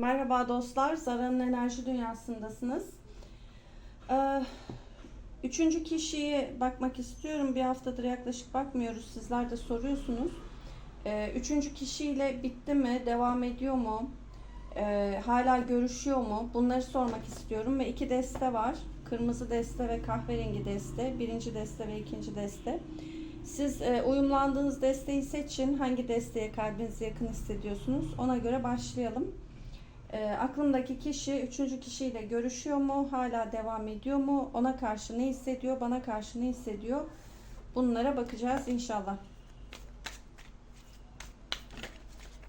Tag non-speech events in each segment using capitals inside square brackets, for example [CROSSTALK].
Merhaba dostlar, Zara'nın enerji dünyasındasınız. Ee, üçüncü kişiye bakmak istiyorum. Bir haftadır yaklaşık bakmıyoruz. Sizler de soruyorsunuz. Ee, üçüncü kişiyle bitti mi, devam ediyor mu, Ee, hala görüşüyor mu? Bunları sormak istiyorum. Ve iki deste var. Kırmızı deste ve kahverengi deste. Birinci deste ve ikinci deste. Siz e, uyumlandığınız desteği seçin. Hangi desteğe kalbinizi yakın hissediyorsunuz? Ona göre başlayalım. E, aklımdaki kişi üçüncü kişiyle görüşüyor mu? Hala devam ediyor mu? Ona karşı ne hissediyor? Bana karşı ne hissediyor? Bunlara bakacağız inşallah.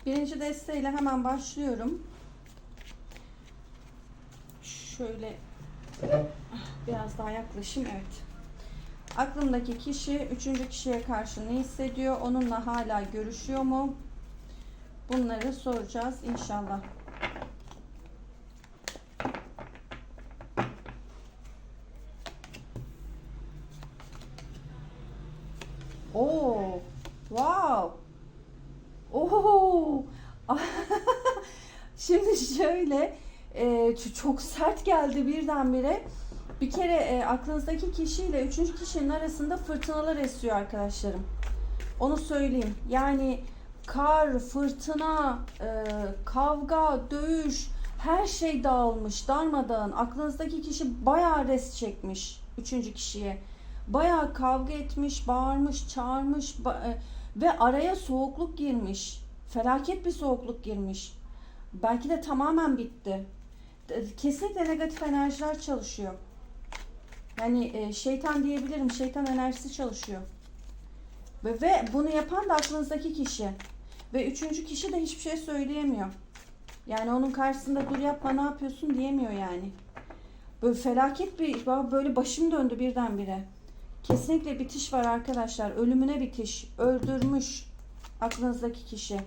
Birinci desteğiyle hemen başlıyorum. Şöyle biraz daha yaklaşayım. Evet. Aklımdaki kişi üçüncü kişiye karşı ne hissediyor? Onunla hala görüşüyor mu? Bunları soracağız inşallah. Oo, wow. Oo. [LAUGHS] Şimdi şöyle e, çok sert geldi birdenbire. Bir kere e, aklınızdaki kişiyle üçüncü kişinin arasında fırtınalar esiyor arkadaşlarım. Onu söyleyeyim. Yani kar, fırtına, e, kavga, dövüş, her şey dağılmış, darmadağın. Aklınızdaki kişi bayağı res çekmiş üçüncü kişiye. Bayağı kavga etmiş, bağırmış, çağırmış ba- e, ve araya soğukluk girmiş. Felaket bir soğukluk girmiş. Belki de tamamen bitti. Kesinlikle negatif enerjiler çalışıyor. Yani e, şeytan diyebilirim. Şeytan enerjisi çalışıyor. Ve, ve bunu yapan da aklınızdaki kişi. Ve üçüncü kişi de hiçbir şey söyleyemiyor. Yani onun karşısında dur yapma ne yapıyorsun diyemiyor yani. Böyle felaket bir böyle başım döndü birdenbire. Kesinlikle bitiş var arkadaşlar. Ölümüne bitiş. Öldürmüş aklınızdaki kişi.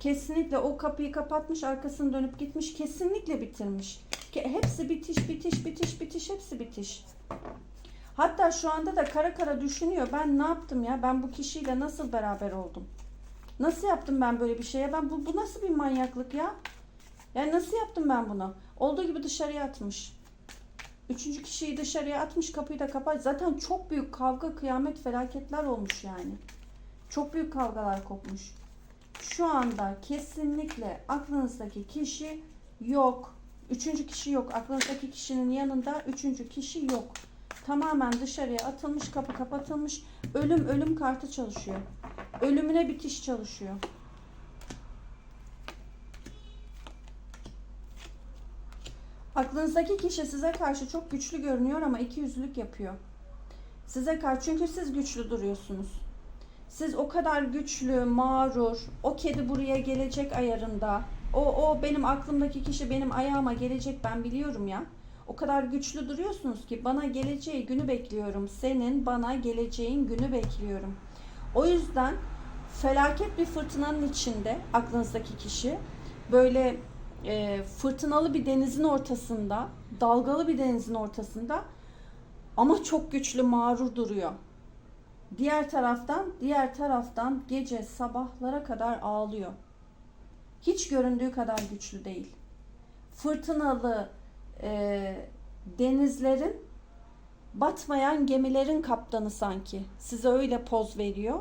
Kesinlikle o kapıyı kapatmış, arkasını dönüp gitmiş. Kesinlikle bitirmiş. Hepsi bitiş, bitiş, bitiş, bitiş, hepsi bitiş. Hatta şu anda da kara kara düşünüyor. Ben ne yaptım ya? Ben bu kişiyle nasıl beraber oldum? Nasıl yaptım ben böyle bir şeye? Ben bu, bu nasıl bir manyaklık ya? Yani nasıl yaptım ben bunu? Olduğu gibi dışarıya atmış. Üçüncü kişiyi dışarıya atmış, kapıyı da kapat. Zaten çok büyük kavga, kıyamet, felaketler olmuş yani. Çok büyük kavgalar kopmuş. Şu anda kesinlikle aklınızdaki kişi yok. Üçüncü kişi yok. Aklınızdaki kişinin yanında üçüncü kişi yok. Tamamen dışarıya atılmış, kapı kapatılmış. Ölüm ölüm kartı çalışıyor. Ölümüne bitiş çalışıyor. Aklınızdaki kişi size karşı çok güçlü görünüyor ama iki yüzlülük yapıyor. Size karşı çünkü siz güçlü duruyorsunuz. Siz o kadar güçlü, mağrur, o kedi buraya gelecek ayarında. O, o benim aklımdaki kişi benim ayağıma gelecek ben biliyorum ya. O kadar güçlü duruyorsunuz ki bana geleceği günü bekliyorum. Senin bana geleceğin günü bekliyorum. O yüzden felaket bir fırtınanın içinde aklınızdaki kişi böyle e, fırtınalı bir denizin ortasında, dalgalı bir denizin ortasında ama çok güçlü mağrur duruyor. Diğer taraftan, diğer taraftan gece sabahlara kadar ağlıyor. Hiç göründüğü kadar güçlü değil. Fırtınalı e, denizlerin batmayan gemilerin kaptanı sanki. Size öyle poz veriyor.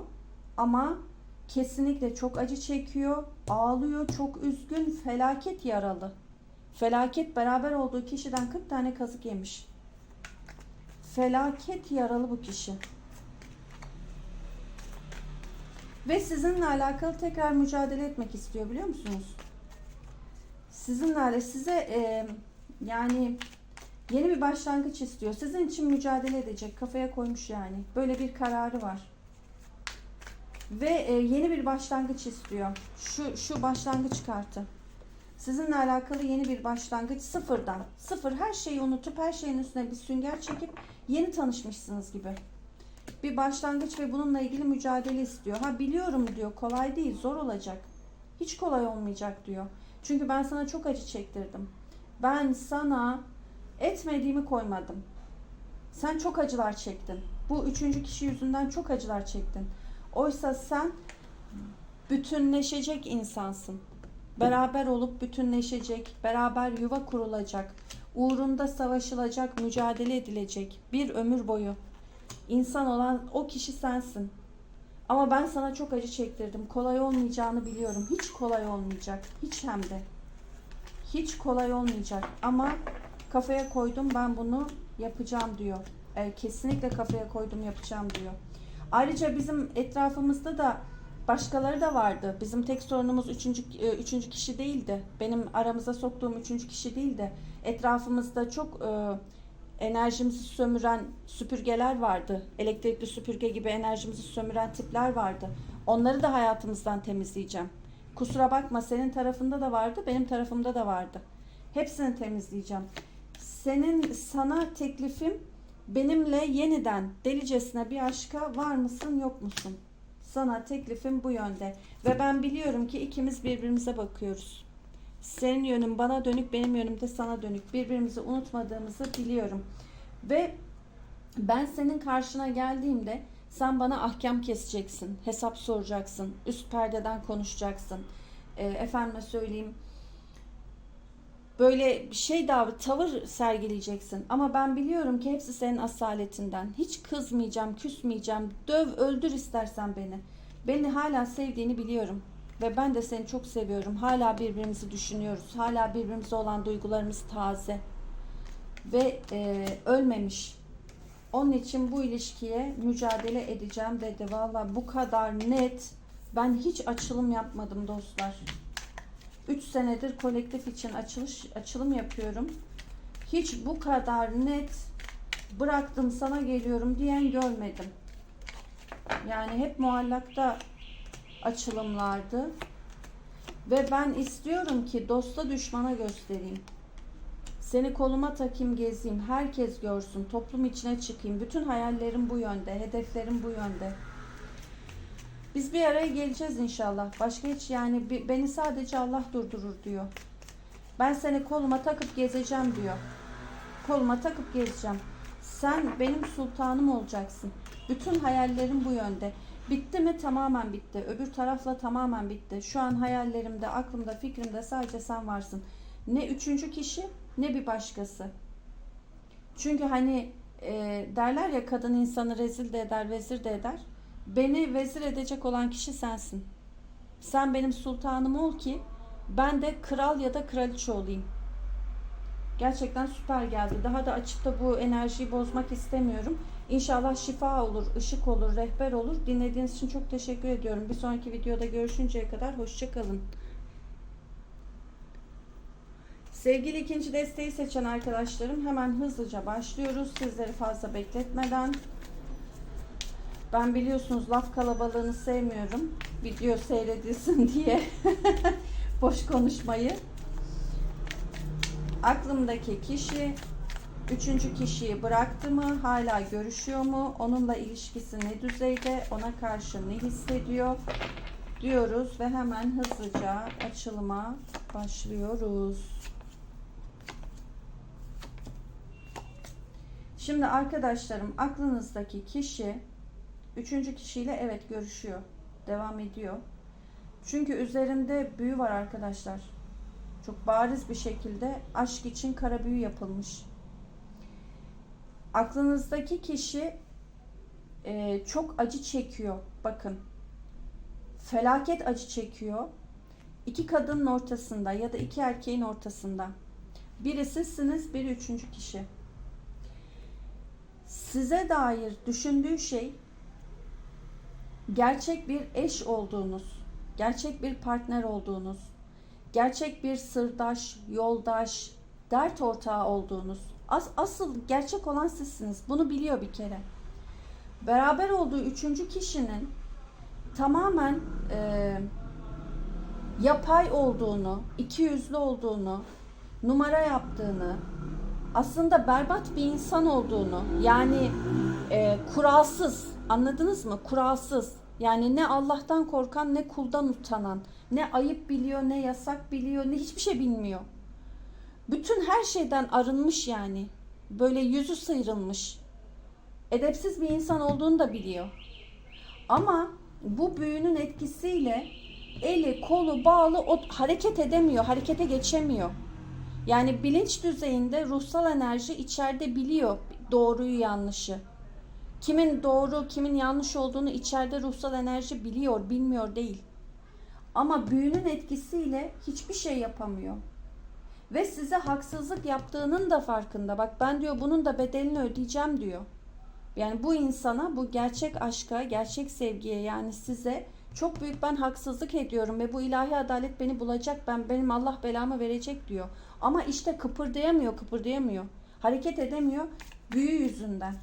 Ama kesinlikle çok acı çekiyor, ağlıyor, çok üzgün, felaket yaralı. Felaket beraber olduğu kişiden 40 tane kazık yemiş. Felaket yaralı bu kişi. Ve sizinle alakalı tekrar mücadele etmek istiyor biliyor musunuz? Sizinle size e, yani yeni bir başlangıç istiyor. Sizin için mücadele edecek. Kafaya koymuş yani. Böyle bir kararı var. Ve e, yeni bir başlangıç istiyor. Şu şu başlangıç kartı. Sizinle alakalı yeni bir başlangıç sıfırdan. Sıfır her şeyi unutup her şeyin üstüne bir sünger çekip yeni tanışmışsınız gibi bir başlangıç ve bununla ilgili mücadele istiyor. Ha biliyorum diyor kolay değil zor olacak. Hiç kolay olmayacak diyor. Çünkü ben sana çok acı çektirdim. Ben sana etmediğimi koymadım. Sen çok acılar çektin. Bu üçüncü kişi yüzünden çok acılar çektin. Oysa sen bütünleşecek insansın. Beraber olup bütünleşecek, beraber yuva kurulacak, uğrunda savaşılacak, mücadele edilecek bir ömür boyu. İnsan olan o kişi sensin. Ama ben sana çok acı çektirdim. Kolay olmayacağını biliyorum. Hiç kolay olmayacak. Hiç hem de. Hiç kolay olmayacak. Ama kafaya koydum ben bunu yapacağım diyor. E, kesinlikle kafaya koydum yapacağım diyor. Ayrıca bizim etrafımızda da başkaları da vardı. Bizim tek sorunumuz üçüncü, e, üçüncü kişi değildi. Benim aramıza soktuğum üçüncü kişi değildi. Etrafımızda çok e, enerjimizi sömüren süpürgeler vardı. Elektrikli süpürge gibi enerjimizi sömüren tipler vardı. Onları da hayatımızdan temizleyeceğim. Kusura bakma senin tarafında da vardı, benim tarafımda da vardı. Hepsini temizleyeceğim. Senin sana teklifim benimle yeniden delicesine bir aşka var mısın yok musun? Sana teklifim bu yönde. Ve ben biliyorum ki ikimiz birbirimize bakıyoruz. Senin yönün bana dönük, benim yönüm de sana dönük. Birbirimizi unutmadığımızı biliyorum. Ve ben senin karşına geldiğimde sen bana ahkam keseceksin, hesap soracaksın, üst perdeden konuşacaksın. E, efendime söyleyeyim, böyle şey davranış, tavır sergileyeceksin. Ama ben biliyorum ki hepsi senin asaletinden. Hiç kızmayacağım, küsmeyeceğim. Döv, öldür istersen beni. Beni hala sevdiğini biliyorum. Ve ben de seni çok seviyorum. Hala birbirimizi düşünüyoruz. Hala birbirimize olan duygularımız taze. Ve e, ölmemiş. Onun için bu ilişkiye mücadele edeceğim dedi. Valla bu kadar net. Ben hiç açılım yapmadım dostlar. 3 senedir kolektif için açılış açılım yapıyorum. Hiç bu kadar net bıraktım sana geliyorum diyen görmedim. Yani hep muallakta açılımlardı. Ve ben istiyorum ki dosta düşmana göstereyim. Seni koluma takayım gezeyim. Herkes görsün. Toplum içine çıkayım. Bütün hayallerim bu yönde. Hedeflerim bu yönde. Biz bir araya geleceğiz inşallah. Başka hiç yani beni sadece Allah durdurur diyor. Ben seni koluma takıp gezeceğim diyor. Koluma takıp gezeceğim. Sen benim sultanım olacaksın. Bütün hayallerim bu yönde. Bitti mi? Tamamen bitti. Öbür tarafla tamamen bitti. Şu an hayallerimde, aklımda, fikrimde sadece sen varsın. Ne üçüncü kişi ne bir başkası. Çünkü hani e, derler ya kadın insanı rezil de eder, vezir de eder. Beni vezir edecek olan kişi sensin. Sen benim sultanım ol ki ben de kral ya da kraliçe olayım. Gerçekten süper geldi. Daha da açıp da bu enerjiyi bozmak istemiyorum. İnşallah şifa olur, ışık olur, rehber olur. Dinlediğiniz için çok teşekkür ediyorum. Bir sonraki videoda görüşünceye kadar hoşçakalın. Sevgili ikinci desteği seçen arkadaşlarım hemen hızlıca başlıyoruz. Sizleri fazla bekletmeden. Ben biliyorsunuz laf kalabalığını sevmiyorum. Video seyredilsin [LAUGHS] diye boş konuşmayı. Aklımdaki kişi üçüncü kişiyi bıraktı mı? Hala görüşüyor mu? Onunla ilişkisi ne düzeyde? Ona karşı ne hissediyor? Diyoruz ve hemen hızlıca açılıma başlıyoruz. Şimdi arkadaşlarım aklınızdaki kişi üçüncü kişiyle evet görüşüyor. Devam ediyor. Çünkü üzerinde büyü var arkadaşlar. Çok bariz bir şekilde aşk için kara büyü yapılmış. Aklınızdaki kişi e, çok acı çekiyor. Bakın. Felaket acı çekiyor. İki kadının ortasında ya da iki erkeğin ortasında. Biri sizsiniz, biri üçüncü kişi. Size dair düşündüğü şey gerçek bir eş olduğunuz, gerçek bir partner olduğunuz, gerçek bir sırdaş, yoldaş, dert ortağı olduğunuz. As asıl gerçek olan sizsiniz. Bunu biliyor bir kere. Beraber olduğu üçüncü kişinin tamamen e, yapay olduğunu, iki yüzlü olduğunu, numara yaptığını, aslında berbat bir insan olduğunu, yani e, kuralsız, anladınız mı? Kuralsız. Yani ne Allah'tan korkan ne kuldan utanan, ne ayıp biliyor, ne yasak biliyor, ne hiçbir şey bilmiyor. Bütün her şeyden arınmış yani. Böyle yüzü sıyrılmış. Edepsiz bir insan olduğunu da biliyor. Ama bu büyünün etkisiyle eli kolu bağlı o hareket edemiyor, harekete geçemiyor. Yani bilinç düzeyinde ruhsal enerji içeride biliyor doğruyu yanlışı. Kimin doğru, kimin yanlış olduğunu içeride ruhsal enerji biliyor, bilmiyor değil. Ama büyünün etkisiyle hiçbir şey yapamıyor. Ve size haksızlık yaptığının da farkında. Bak ben diyor bunun da bedelini ödeyeceğim diyor. Yani bu insana, bu gerçek aşka, gerçek sevgiye yani size çok büyük ben haksızlık ediyorum ve bu ilahi adalet beni bulacak. Ben benim Allah belamı verecek diyor. Ama işte kıpırdayamıyor, kıpırdayamıyor. Hareket edemiyor büyü yüzünden.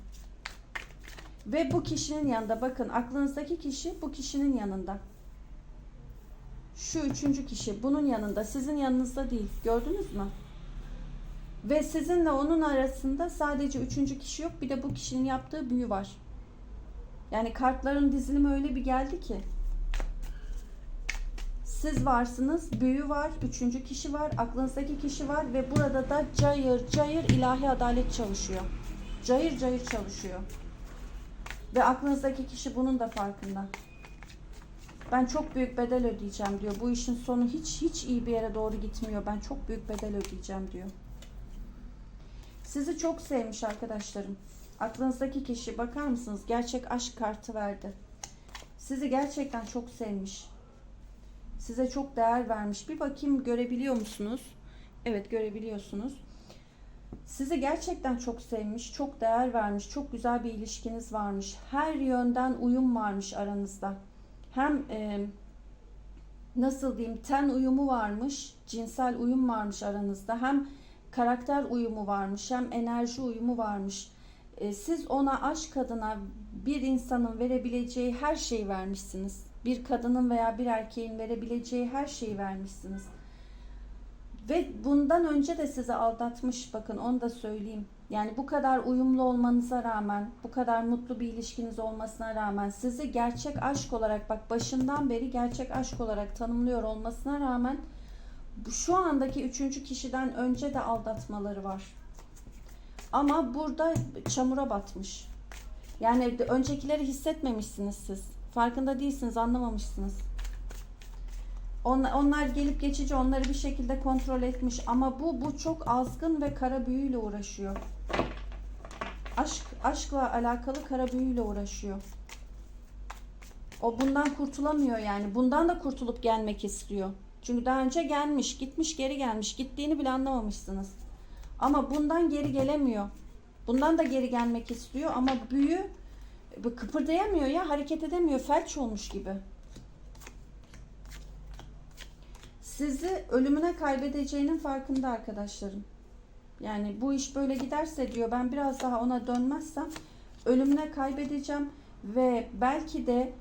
Ve bu kişinin yanında bakın aklınızdaki kişi bu kişinin yanında. Şu üçüncü kişi bunun yanında sizin yanınızda değil gördünüz mü? Ve sizinle onun arasında sadece üçüncü kişi yok bir de bu kişinin yaptığı büyü var. Yani kartların dizilimi öyle bir geldi ki. Siz varsınız, büyü var, üçüncü kişi var, aklınızdaki kişi var ve burada da cayır cayır ilahi adalet çalışıyor. Cayır cayır çalışıyor. Ve aklınızdaki kişi bunun da farkında. Ben çok büyük bedel ödeyeceğim diyor. Bu işin sonu hiç hiç iyi bir yere doğru gitmiyor. Ben çok büyük bedel ödeyeceğim diyor. Sizi çok sevmiş arkadaşlarım. Aklınızdaki kişi bakar mısınız? Gerçek aşk kartı verdi. Sizi gerçekten çok sevmiş. Size çok değer vermiş. Bir bakayım görebiliyor musunuz? Evet görebiliyorsunuz. Sizi gerçekten çok sevmiş, çok değer vermiş, çok güzel bir ilişkiniz varmış. Her yönden uyum varmış aranızda. Hem e, nasıl diyeyim ten uyumu varmış, cinsel uyum varmış aranızda. Hem karakter uyumu varmış, hem enerji uyumu varmış. E, siz ona aşk adına bir insanın verebileceği her şeyi vermişsiniz. Bir kadının veya bir erkeğin verebileceği her şeyi vermişsiniz. Ve bundan önce de sizi aldatmış bakın onu da söyleyeyim. Yani bu kadar uyumlu olmanıza rağmen, bu kadar mutlu bir ilişkiniz olmasına rağmen sizi gerçek aşk olarak bak başından beri gerçek aşk olarak tanımlıyor olmasına rağmen şu andaki üçüncü kişiden önce de aldatmaları var. Ama burada çamura batmış. Yani öncekileri hissetmemişsiniz siz. Farkında değilsiniz, anlamamışsınız. Onlar, onlar gelip geçici onları bir şekilde kontrol etmiş ama bu bu çok azgın ve kara büyüyle uğraşıyor. Aşk aşkla alakalı kara büyüyle uğraşıyor. O bundan kurtulamıyor yani. Bundan da kurtulup gelmek istiyor. Çünkü daha önce gelmiş, gitmiş, geri gelmiş. Gittiğini bile anlamamışsınız. Ama bundan geri gelemiyor. Bundan da geri gelmek istiyor ama büyü kıpırdayamıyor ya, hareket edemiyor, felç olmuş gibi. Sizi ölümüne kaybedeceğinin farkında arkadaşlarım. Yani bu iş böyle giderse diyor ben biraz daha ona dönmezsem ölümüne kaybedeceğim ve belki de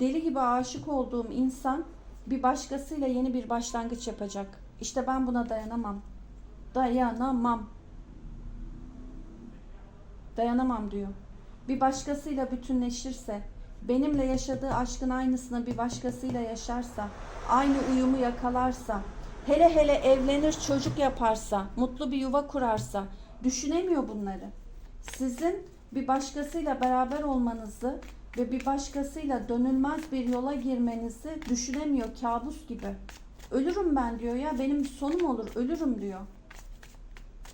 deli gibi aşık olduğum insan bir başkasıyla yeni bir başlangıç yapacak. İşte ben buna dayanamam. Dayanamam. Dayanamam diyor. Bir başkasıyla bütünleşirse, benimle yaşadığı aşkın aynısını bir başkasıyla yaşarsa, aynı uyumu yakalarsa, hele hele evlenir, çocuk yaparsa, mutlu bir yuva kurarsa, düşünemiyor bunları. Sizin bir başkasıyla beraber olmanızı ve bir başkasıyla dönülmez bir yola girmenizi düşünemiyor kabus gibi. Ölürüm ben diyor ya benim sonum olur ölürüm diyor.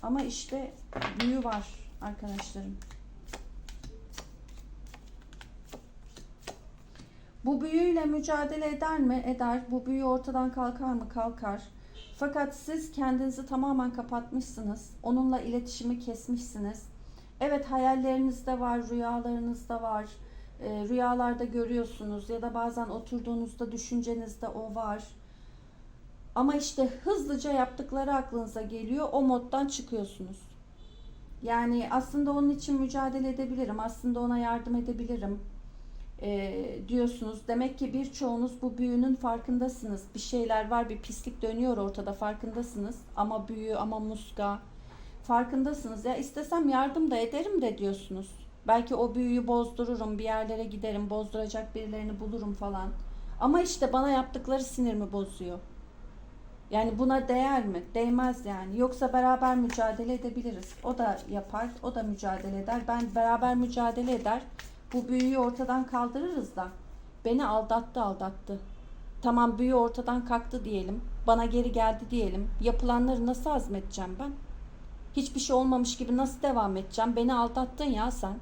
Ama işte büyü var arkadaşlarım. Bu büyüyle mücadele eder mi? Eder. Bu büyü ortadan kalkar mı? Kalkar. Fakat siz kendinizi tamamen kapatmışsınız. Onunla iletişimi kesmişsiniz. Evet hayallerinizde var, rüyalarınızda var. E, rüyalarda görüyorsunuz ya da bazen oturduğunuzda düşüncenizde o var. Ama işte hızlıca yaptıkları aklınıza geliyor. O moddan çıkıyorsunuz. Yani aslında onun için mücadele edebilirim. Aslında ona yardım edebilirim e, diyorsunuz. Demek ki birçoğunuz bu büyünün farkındasınız. Bir şeyler var, bir pislik dönüyor ortada farkındasınız. Ama büyü, ama muska farkındasınız. Ya istesem yardım da ederim de diyorsunuz. Belki o büyüyü bozdururum, bir yerlere giderim, bozduracak birilerini bulurum falan. Ama işte bana yaptıkları sinirimi bozuyor. Yani buna değer mi? Değmez yani. Yoksa beraber mücadele edebiliriz. O da yapar, o da mücadele eder. Ben beraber mücadele eder. Bu büyüyü ortadan kaldırırız da. Beni aldattı aldattı. Tamam büyü ortadan kalktı diyelim. Bana geri geldi diyelim. Yapılanları nasıl hazmedeceğim ben? Hiçbir şey olmamış gibi nasıl devam edeceğim? Beni aldattın ya sen.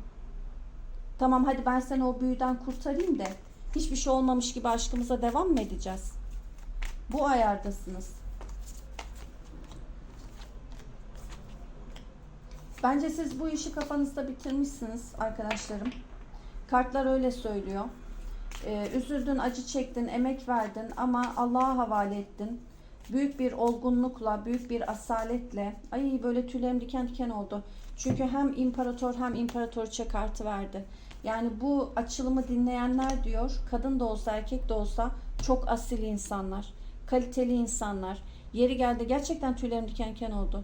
Tamam hadi ben seni o büyüden kurtarayım da hiçbir şey olmamış gibi aşkımıza devam mı edeceğiz? Bu ayardasınız. Bence siz bu işi kafanızda bitirmişsiniz arkadaşlarım. Kartlar öyle söylüyor. Ee, üzüldün, acı çektin, emek verdin ama Allah'a havale ettin. Büyük bir olgunlukla, büyük bir asaletle. Ay böyle tüylerim diken diken oldu. Çünkü hem imparator hem imparatoriçe kartı verdi. Yani bu açılımı dinleyenler diyor, kadın da olsa erkek de olsa çok asil insanlar, kaliteli insanlar. Yeri geldi gerçekten tüylerim diken diken oldu.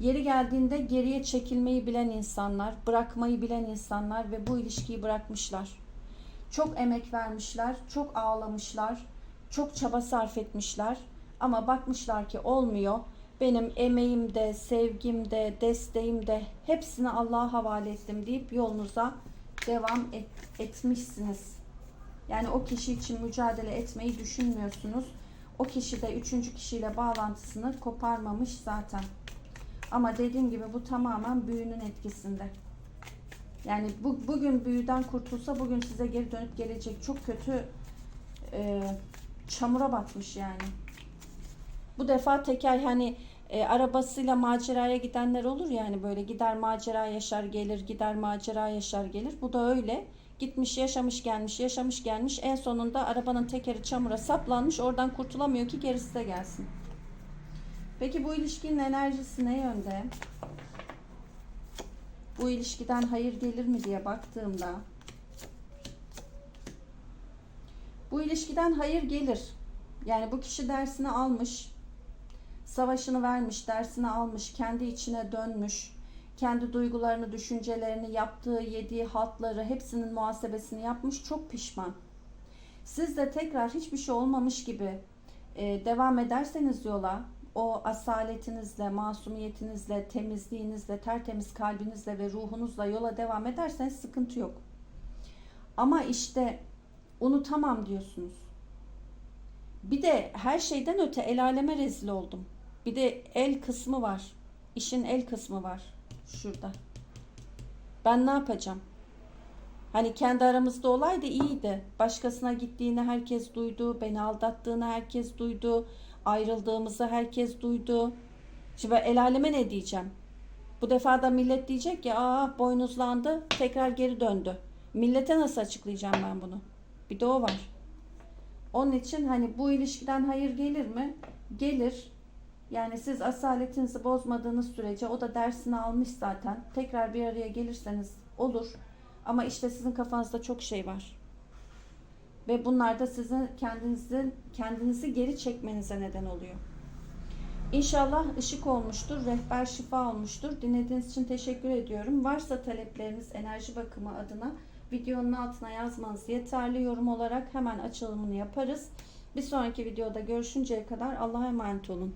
Yeri geldiğinde geriye çekilmeyi bilen insanlar, bırakmayı bilen insanlar ve bu ilişkiyi bırakmışlar. Çok emek vermişler, çok ağlamışlar, çok çaba sarf etmişler ama bakmışlar ki olmuyor. Benim emeğim de, sevgim de, desteğim de hepsini Allah'a havale ettim deyip yolunuza devam et, etmişsiniz. Yani o kişi için mücadele etmeyi düşünmüyorsunuz. O kişi de üçüncü kişiyle bağlantısını koparmamış zaten. Ama dediğim gibi bu tamamen büyünün etkisinde. Yani bu, bugün büyüden kurtulsa bugün size geri dönüp gelecek. Çok kötü e, çamura batmış yani. Bu defa teker hani e, arabasıyla maceraya gidenler olur yani böyle gider macera yaşar gelir gider macera yaşar gelir. Bu da öyle. Gitmiş yaşamış gelmiş yaşamış gelmiş en sonunda arabanın tekeri çamura saplanmış oradan kurtulamıyor ki gerisi de gelsin. Peki bu ilişkinin enerjisi ne yönde? Bu ilişkiden hayır gelir mi diye baktığımda bu ilişkiden hayır gelir. Yani bu kişi dersini almış, savaşını vermiş, dersini almış, kendi içine dönmüş, kendi duygularını, düşüncelerini, yaptığı, yediği haltları hepsinin muhasebesini yapmış, çok pişman. Siz de tekrar hiçbir şey olmamış gibi e, devam ederseniz yola, o asaletinizle, masumiyetinizle, temizliğinizle, tertemiz kalbinizle ve ruhunuzla yola devam ederseniz sıkıntı yok. Ama işte unutamam diyorsunuz. Bir de her şeyden öte el aleme rezil oldum. Bir de el kısmı var. İşin el kısmı var. Şurada. Ben ne yapacağım? Hani kendi aramızda olaydı iyiydi. Başkasına gittiğini herkes duydu. Beni aldattığını herkes duydu. Ayrıldığımızı herkes duydu. Şimdi ben el aleme ne diyeceğim? Bu defa da millet diyecek ki aa boynuzlandı tekrar geri döndü. Millete nasıl açıklayacağım ben bunu? Bir de o var. Onun için hani bu ilişkiden hayır gelir mi? Gelir. Yani siz asaletinizi bozmadığınız sürece o da dersini almış zaten. Tekrar bir araya gelirseniz olur. Ama işte sizin kafanızda çok şey var. Ve bunlar da sizin kendinizi, kendinizi geri çekmenize neden oluyor. İnşallah ışık olmuştur, rehber şifa olmuştur. Dinlediğiniz için teşekkür ediyorum. Varsa talepleriniz enerji bakımı adına videonun altına yazmanız yeterli. Yorum olarak hemen açılımını yaparız. Bir sonraki videoda görüşünceye kadar Allah'a emanet olun.